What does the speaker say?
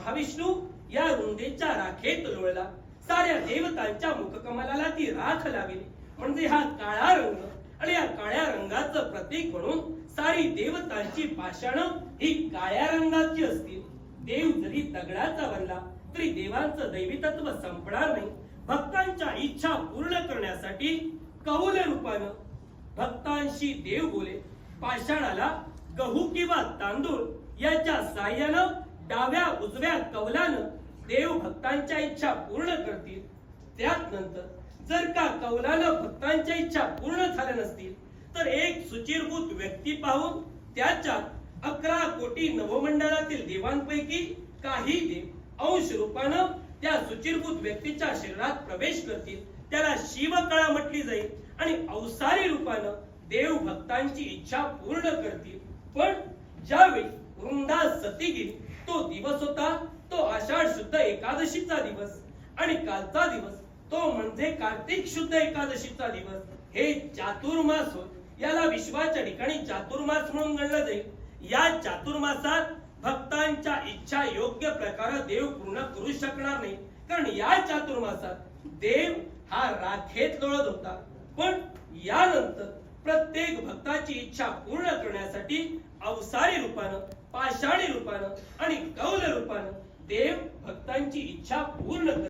महाविष्णू या रुंदेच्या राखेत लोळला साऱ्या देवतांच्या मुखकमलाला ती राख लाविली. म्हणजे हा काळा रंग आणि या काळ्या रंगाचं प्रतीक म्हणून सारी देवतांची पाषाण ही काळ्या रंगाची असतील. देव जरी दगडाचा बनला तरी देवांचं दैवितत्व संपणार नाही. भक्तांच्या इच्छा पूर्ण करण्यासाठी कौल रूपानं भक्तांशी देव बोले. पाषाणाला गहू किंवा तांदूळ याच्या साह्यानं डाव्या उजव्या कौलानं देव भक्तांच्या इच्छा पूर्ण करतील. त्यात नंतर जर का कवलानं भक्तांच्या इच्छा पूर्ण झाल्या नसतील तर एक सुचिरभूत व्यक्ती पाहून त्याच्या अकरा कोटी नवमंडळातील देवांपैकी काही देव अंश रूपानं त्या सुचिरभूत व्यक्तीच्या शरीरात प्रवेश करतील. त्याला शिवकळा म्हटली जाईल आणि अवसारी रूपानं देव भक्तांची इच्छा पूर्ण करतील. पण ज्यावेळी वृंदा सती गेली तो दिवस होता तो आषाढ शुद्ध एकादशीचा दिवस. आणि कालचा दिवस तो म्हणजे कार्तिक शुद्ध एकादशीचा दिवस. हे चातुर्मास होत. याला विश्वाच्या ठिकाणी चातुर्मास म्हणून गणलं जाईल. या चातुर्मासात भक्तांच्या इच्छा योग्य प्रकारे देव पूर्ण करू शकणार नाही. कारण या चातुर्मासात देव हा राखेत लोळत होता. पण यानंतर प्रत्येक भक्ताची इच्छा पूर्ण करण्यासाठी अवसारी रूपानं पाषाणी रूपानं आणि कौल रूपानं देव भक्तांची इच्छा पूर्ण